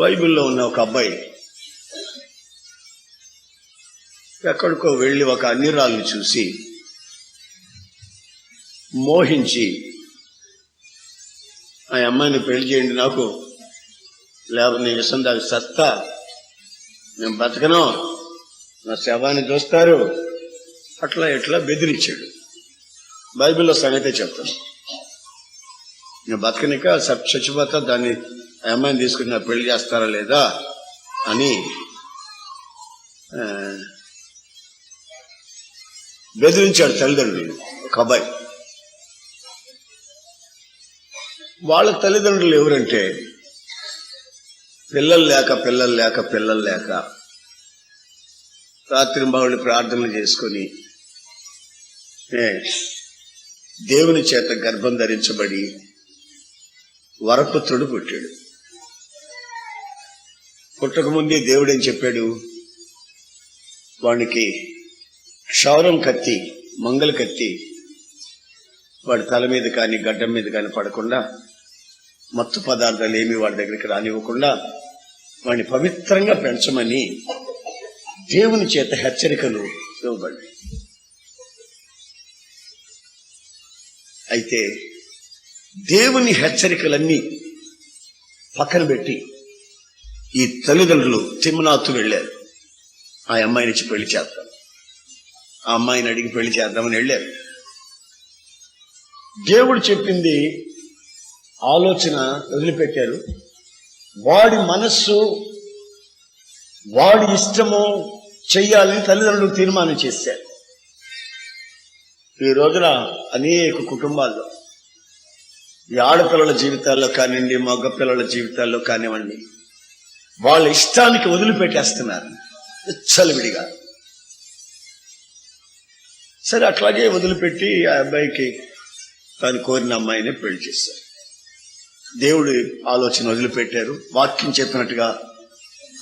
బైబిల్లో ఉన్న ఒక అబ్బాయి ఎక్కడికో వెళ్ళి ఒక అన్నిరాల్ని చూసి మోహించి ఆ అమ్మాయిని పెళ్ళి చేయండి నాకు లేకపోతే నేను ఇష్టం దాని సత్తా నేను బతకను. నా శవాన్ని చూస్తారు అట్లా ఇట్లా బెదిరించాడు. బైబిల్లో సంగతే చెప్తాను నేను బతకనిక స- చచ్చిపోతా దాన్ని ఆ అమ్మాయిని తీసుకుని పెళ్ళి చేస్తారా లేదా అని బెదిరించాడు తల్లిదండ్రులు ఒక అబ్బాయి వాళ్ళ తల్లిదండ్రులు ఎవరంటే పిల్లలు లేక పిల్లలు లేక పిల్లలు లేక రాత్రి బావులు ప్రార్థనలు చేసుకొని దేవుని చేత గర్భం ధరించబడి వరపుత్రుడు పుట్టాడు. పుట్టకముందే దేవుడు ఏం చెప్పాడు? వానికి క్షౌరం కత్తి మంగళ కత్తి వాడి తల మీద కానీ గడ్డం మీద కానీ పడకుండా మత్తు పదార్థాలు ఏమి వాడి దగ్గరికి రానివ్వకుండా వాడిని పవిత్రంగా పెంచమని దేవుని చేత హెచ్చరికలు ఇవ్వబడి అయితే దేవుని హెచ్చరికలన్నీ పక్కన పెట్టి ఈ తల్లిదండ్రులు తిమ్మనాథ్ వెళ్ళారు. ఆ అమ్మాయిని ఇచ్చి పెళ్ళి చేద్దాం. ఆ అమ్మాయిని అడిగి పెళ్ళి చేద్దామని వెళ్ళారు. దేవుడు చెప్పింది ఆలోచన వదిలిపెట్టారు. వాడి మనస్సు వాడి ఇష్టము చెయ్యాలని తల్లిదండ్రులు తీర్మానం చేశారు. ఈ రోజున అనేక కుటుంబాల్లో ఈ ఆడపిల్లల జీవితాల్లో కానివ్వండి మగ పిల్లల జీవితాల్లో కానివ్వండి వాళ్ళ ఇష్టానికి వదిలిపెట్టేస్తున్నారు. చలివిడిగా. సరే అట్లాగే వదిలిపెట్టి ఆ అబ్బాయికి తాను కోరిన అమ్మాయిని పెళ్ళి చేశారు. దేవుడి ఆలోచన వదిలిపెట్టారు. వాక్యం చెప్పినట్టుగా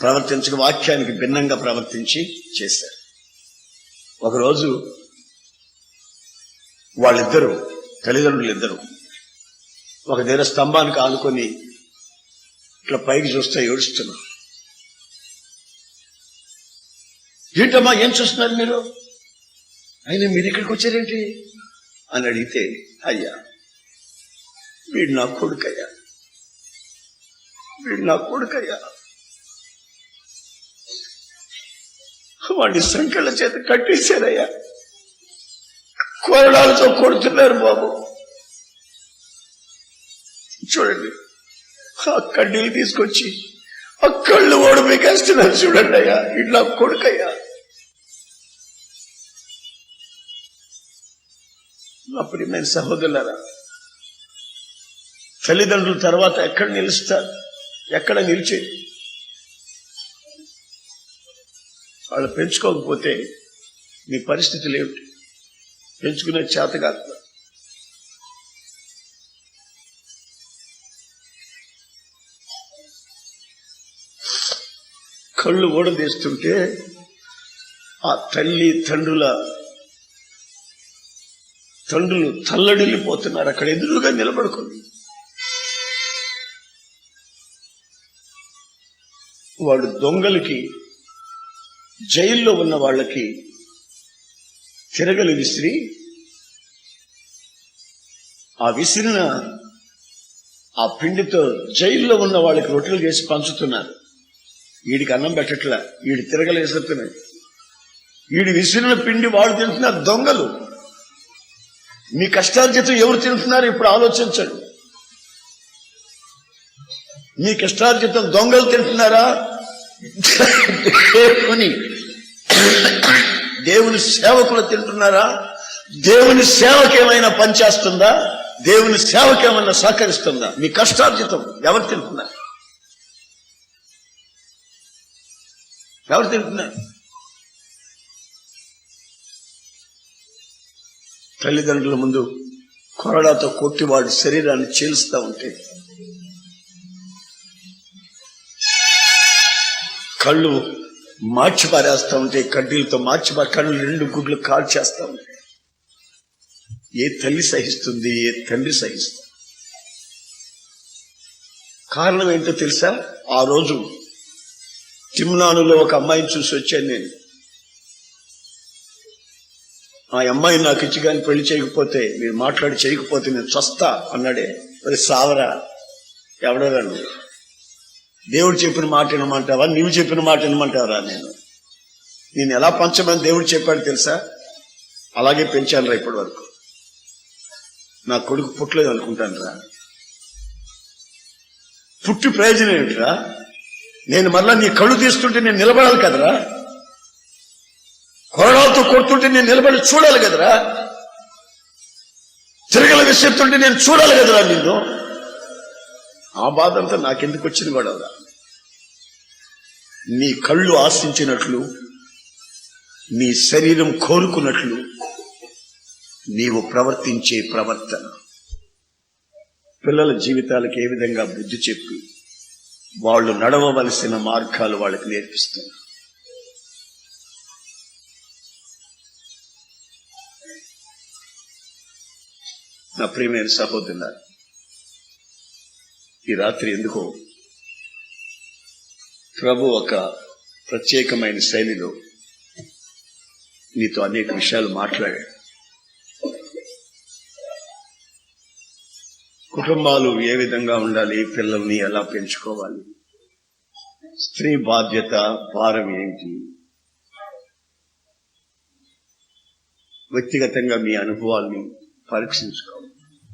ప్రవర్తించక వాక్యానికి భిన్నంగా ప్రవర్తించి చేశారు. ఒకరోజు వాళ్ళిద్దరూ తల్లిదండ్రులు ఇద్దరు ఒక దగ్గర స్తంభానికి ఆనుకొని ఇట్లా పైకి చూస్తే ఏడుస్తున్నారు ఏంటమ్మా ఏం చూస్తున్నారు మీరు? అయినా మీరు ఇక్కడికి వచ్చారేంటి? అని అడిగితే అయ్యా వీడు నా కొడుకయ్యా. వీడు నా కొడుకయ్యా. వాడిని సంఖ్యల చేత కట్టేశారయ్యా. కొరడాలతో కొడుతున్నారు బాబు. చూడండి ఆ కడ్డీలు తీసుకొచ్చి ఆ కళ్ళు ఓడిపేకేస్తున్నారు చూడండి అయ్యా ఇట్లా కొడుకయ్యా. నా ప్రియమైన సహోదరులరా తల్లిదండ్రుల తర్వాత ఎక్కడ నిలుస్తారు ఎక్కడ నిలిచే? వాళ్ళు పెంచుకోకపోతే మీ పరిస్థితులు ఏమిటి? పెంచుకునే చేత కాదు కళ్ళు ఓడదీస్తుంటే ఆ తల్లి తండ్రుల తండ్రులు తల్లడిల్లిపోతున్నారు. అక్కడ ఎదురుగా నిలబడుకుంది. వాడు దొంగలకి జైల్లో ఉన్న వాళ్ళకి తిరగలు విసిరి ఆ విసిరిన ఆ పిండితో జైల్లో ఉన్న వాళ్ళకి రొట్టెలు చేసి పంచుతున్నారు. వీడికి అన్నం పెట్టట్లా. వీడి తిరగలు చెప్తున్నాయి వీడి విసిరిన పిండి వాడు తింటున్నారు దొంగలు. మీ కష్టార్జితం ఎవరు తింటున్నారు? ఇప్పుడు ఆలోచించండి. మీ కష్టార్జితం దొంగలు తింటున్నారా? దేవుని దేవుని సేవకులు తింటున్నారా? దేవుని సేవకేమైనా పనిచేస్తుందా దేవుని సేవకేమైనా సహకరిస్తుందా? మీ కష్టార్జితం ఎవరు తింటున్నారు? ఎవరు తింటున్నారు తల్లిదండ్రుల ముందు కొరడాతో కొట్టి వాడి శరీరాన్ని చీల్స్తా ఉంటే కళ్ళు మార్చి పారేస్తా ఉంటే కడ్డీలతో మార్చి కళ్ళు రెండు గుడ్లు కాల్చేస్తా ఉంటాయి ఏ తల్లి సహిస్తుంది ఏ తండ్రి సహిస్తుంది? కారణం ఏంటో తెలుసా? ఆ రోజు తిమ్నానులో ఒక అమ్మాయిని చూసి వచ్చాను నేను. ఆ అమ్మాయి నాకు ఇచ్చి కానీ పెళ్ళి చేయకపోతే మీరు మాట్లాడి చేయకపోతే నేను చస్తా అన్నాడే. మరి సావరా ఎవడరా నువ్వు దేవుడు చెప్పిన మాట వినమంటావా? నీవు చెప్పిన మాట వినమంటావరా నేను? నేను ఎలా పంచమని దేవుడు చెప్పాడు తెలుసా? అలాగే పెంచాను రా ఇప్పటి వరకు. నా కొడుకు పుట్టలేదు అనుకుంటాను రా. పుట్టి ప్రయోజనం ఏమిట్రా నేను మరలా నీ కళ్ళు తీస్తుంటే నేను నిలబడాలి కదరా? కొరడాలతో కొడుతుంటే నేను నిలబడి చూడాలి కదరా? తిరగల విసిరుతుంటే నేను చూడాలి కదరా నిన్ను? ఆ బాధ అంతా నాకెందుకు వచ్చింది గొడవరా నీ కళ్ళు ఆశించినట్లు నీ శరీరం కోరుకున్నట్లు నీవు ప్రవర్తించే ప్రవర్తన. పిల్లల జీవితాలకు ఏ విధంగా బుద్ధి చెప్పి? వాళ్ళు నడవవలసిన మార్గాలు వాళ్ళకి నేర్పిస్తున్నారు. నా ప్రియమైన సహోదరులారా ఈ రాత్రి ఎందుకో ప్రభు ఒక ప్రత్యేకమైన శైలిలో నీతో అనేక విషయాలు మాట్లాడాడు. కుటుంబాలు ఏ విధంగా ఉండాలి పిల్లల్ని ఎలా పెంచుకోవాలి? స్త్రీ బాధ్యత భారం ఏంటి? వ్యక్తిగతంగా మీ అనుభవాల్ని పరీక్షించుకోవాలి.